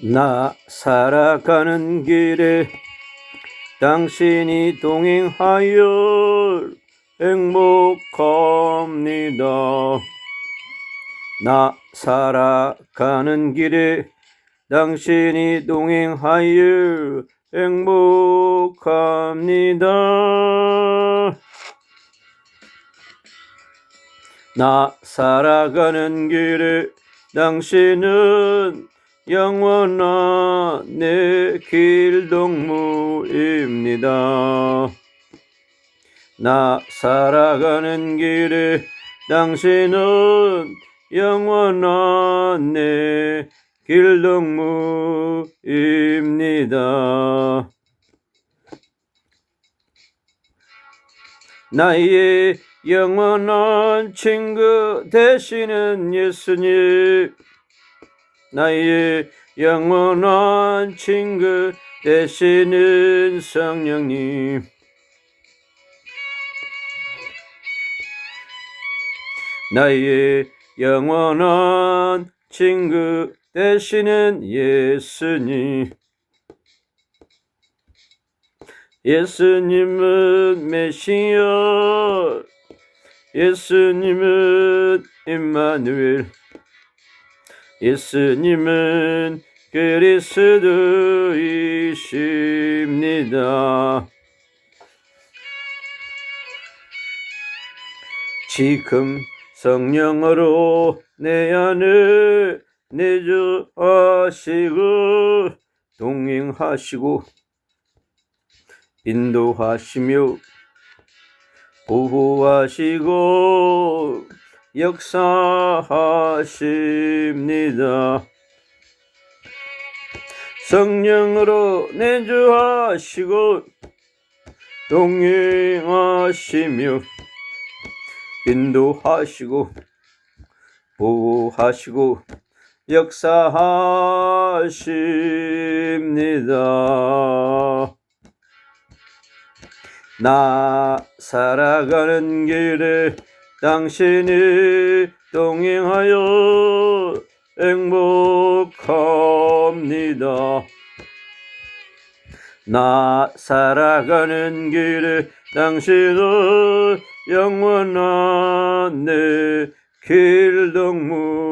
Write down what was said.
나 살아가는 길에 당신이 동행하여 행복합니다. 나 살아가는 길에 당신이 동행하여 행복합니다. 나 살아가는 길에 당신은 영원한 내 길동무입니다. 나 살아가는 길에 당신은 영원한 내 길동무입니다. 나의 영원한 친구 되시는 예수님, 나의 영원한 친구 되시는 성령님, 나의 영원한 친구 되시는 예수님. 예수님은 메시아, 예수님은 임마누엘, 예수님은 그리스도이십니다. 지금 성령으로 내 안을 내주하시고 동행하시고 인도하시며 보호하시고 역사하십니다. 성령으로 내주하시고 동행하시며 인도하시고 보호하시고 역사하십니다. 나 살아가는 길에 당신이 동행하여 행복합니다. 나 살아가는 길에 당신은 영원한 내 길동무입니다.